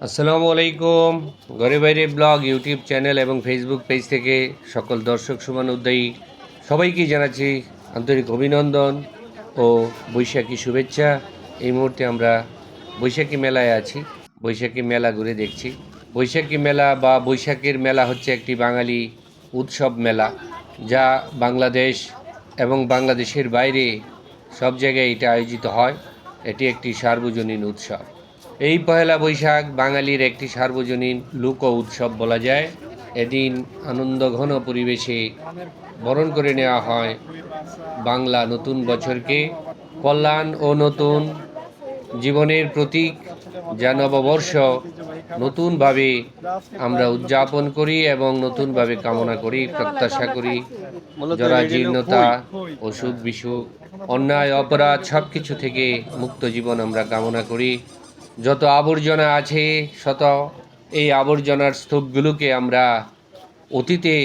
আসসালামু আলাইকুম। ঘরে বাইরে ব্লগ, ইউটিউব চ্যানেল এবং ফেসবুক পেজ থেকে সকল দর্শক, সমান উদ্যায়ী সবাইকে জানাচ্ছি আন্তরিক অভিনন্দন ও বৈশাখী শুভেচ্ছা। এই মুহূর্তে আমরা বৈশাখী মেলায় আছি। বৈশাখী মেলা ঘুরে দেখছি। বৈশাখী মেলা বা বৈশাখীর মেলা হচ্ছে একটি বাঙালি উৎসব মেলা, যা বাংলাদেশ এবং বাংলাদেশের বাইরে সব জায়গায় এটা আয়োজিত হয়। এটি একটি সার্বজনীন উৎসব। এই পহেলা বৈশাখ বাঙালির একটি সার্বজনীন লোক উৎসব বলা যায়। এদিন আনন্দঘন পরিবেশে বরণ করে নেওয়া হয় বাংলা নতুন বছরকে। কল্যাণ ও নতুন জীবনের প্রতীক যা নববর্ষ নতুনভাবে আমরা উদযাপন করি এবং নতুনভাবে কামনা করি প্রত্যাশা করি। যারা জীর্ণতা অসুখ বিসুখ অন্যায় অপরাধ সব কিছু থেকে মুক্ত জীবন আমরা কামনা করি। যত আবর্জনা আছে, শত এই আবর্জনার স্তূপগুলোকে আমরা অতীতে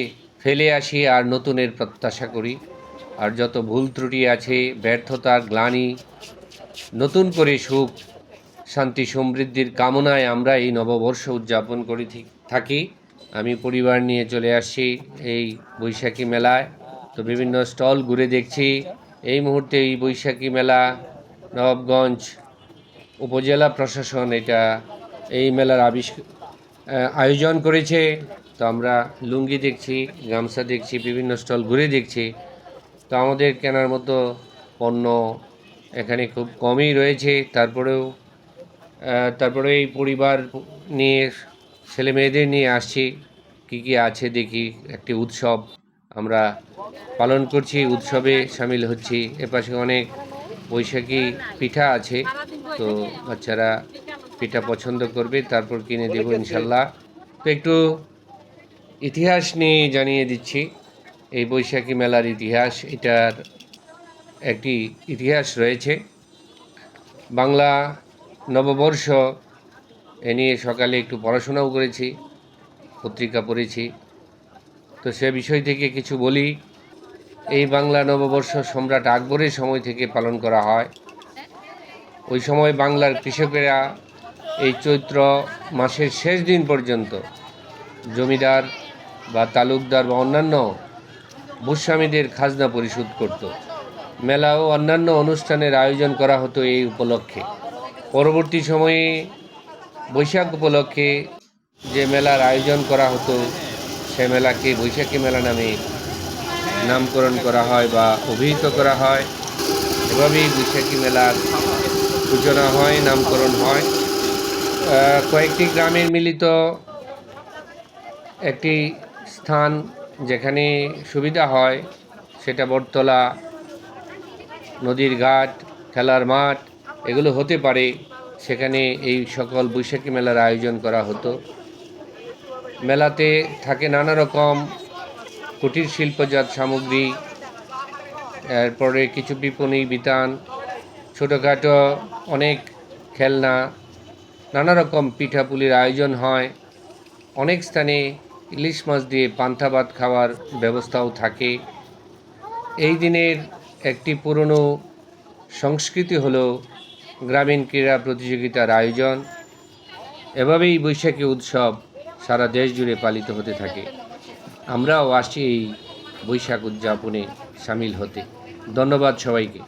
ফেলে আসি আর নতুনের প্রত্যাশা করি। আর যত ভুল ত্রুটি আছে ব্যর্থতার গ্লানি, নতুন করে সুখ, শান্তি, সমৃদ্ধির কামনায় আমরা এই নববর্ষ উদযাপন করে থাকি। আমি পরিবার নিয়ে চলে আসছি এই বৈশাখী মেলায়। তো বিভিন্ন স্টল ঘুরে দেখছি। এই মুহূর্তে এই বৈশাখী মেলা নবাবগঞ্জ উপজেলা প্রশাসন এটা এই মেলার আবিষ্কার আয়োজন করেছে। তো আমরা লুঙ্গি দেখছি, গামছা দেখছি, বিভিন্ন স্টল ঘুরে দেখছি। তো আমাদের কেনার মতো পণ্য এখানে খুব কমই রয়েছে। তারপরেও তারপরে এই পরিবার নিয়ে, ছেলে মেয়েদের নিয়ে আসছি। কী কী আছে দেখি, একটি উৎসব আমরা পালন করছি, উৎসবে সামিল হচ্ছি। এপাশে অনেক বৈশাখী পিঠা আছে। তো বাচ্চারা পিঠা পছন্দ করবে, তারপর কিনে দেবো ইনশাল্লাহ। তো একটু ইতিহাস নিয়ে জানিয়ে দিচ্ছি। এই বৈশাখী মেলার ইতিহাস, এটার একটি ইতিহাস রয়েছে। বাংলা নববর্ষ এ নিয়ে সকালে একটু পড়াশোনাও করেছি, পত্রিকা পড়েছি। তো সে বিষয় থেকে কিছু বলি। এই বাংলা নববর্ষ সম্রাট আকবরের সময় থেকে পালন করা হয়। ওই সময় বাংলার কৃষকেরা এই চৈত্র মাসের শেষ দিন পর্যন্ত জমিদার বা তালুকদার বা অন্যান্য ভূস্বামীদের খাজনা পরিশোধ করত। মেলা ও অন্যান্য অনুষ্ঠানের আয়োজন করা হতো এই উপলক্ষে। পরবর্তী সময়ে বৈশাখ উপলক্ষে যে মেলার আয়োজন করা হতো, সে মেলাকে বৈশাখী মেলা নামে নামকরণ করা হয় বা অভিহিত করা হয়। এভাবেই বৈশাখী মেলার সূচনা হয়, নামকরণ হয়। কয়েকটি গ্রামের মিলিত একটি স্থান যেখানে সুবিধা হয়, সেটা বটতলা, নদীর ঘাট, খেলার মাঠ, এগুলো হতে পারে। সেখানে এই সকল বৈশাখী মেলার আয়োজন করা হতো। মেলাতে থাকে নানা রকম কুটির শিল্পজাত সামগ্রী, এরপরে কিছু বিপণী, বিতান ছোটোখাটো অনেক খেলনা নানা রকম পিঠাপুলির আয়োজন হয়। অনেক স্থানে ইলিশ মাছ দিয়ে পান্তা ভাত খাওয়ার ব্যবস্থাও থাকে। এই দিনের একটি পুরনো সংস্কৃতি হলো গ্রামীণ ক্রীড়া প্রতিযোগিতার আয়োজন। এভাবেই বৈশাখী উৎসব সারা দেশ জুড়ে পালিত হতে থাকে। আমরাও আসি এই বৈশাখ উদযাপনে সামিল হতে। ধন্যবাদ সবাইকে।